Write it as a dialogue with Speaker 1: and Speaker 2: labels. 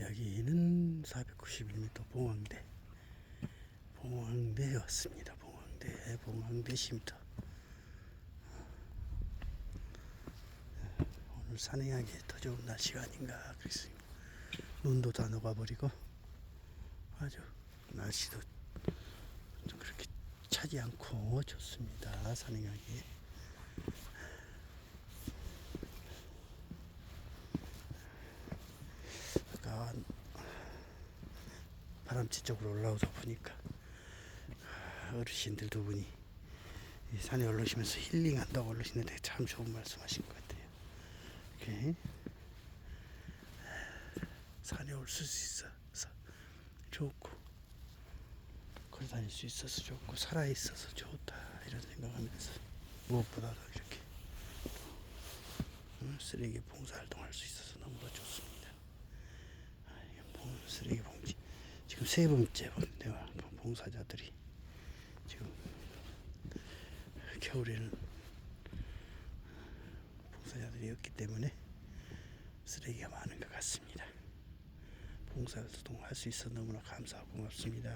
Speaker 1: 여기는 491m 봉황대. 봉황대에 왔습니다. 봉황대 봉황대 쉼터. 오늘 산행하기 더 좋은 날씨가 아닌가 그랬습니다. 눈도 다 녹아버리고 아주 날씨도 좀 그렇게 차지 않고 좋습니다 산행하기 아까 바람치 쪽으로 올라오다 보니까 어르신들 두 분이 이 산에 올라오시면서 힐링한다고 올라오시는데 참 좋은 말씀하신 것 같아요. 이렇게 산에 올 수 있어서 좋고 걸어 다닐 수 있어서 좋고 살아 있어서 좋다 이런 생각하면서 무엇보다도 이렇게 음, 쓰레기 봉사 활동할 수 있어서 너무나 좋습니다. 아, 쓰레기 봉 지 지금 세 번째 번 내가 봉사자들이 지금 겨울에는 봉사자들이 없기 때문에 쓰레기가 많은 것 같습니다. 봉사활동 할 수 있어 너무나 감사하고 고맙습니다.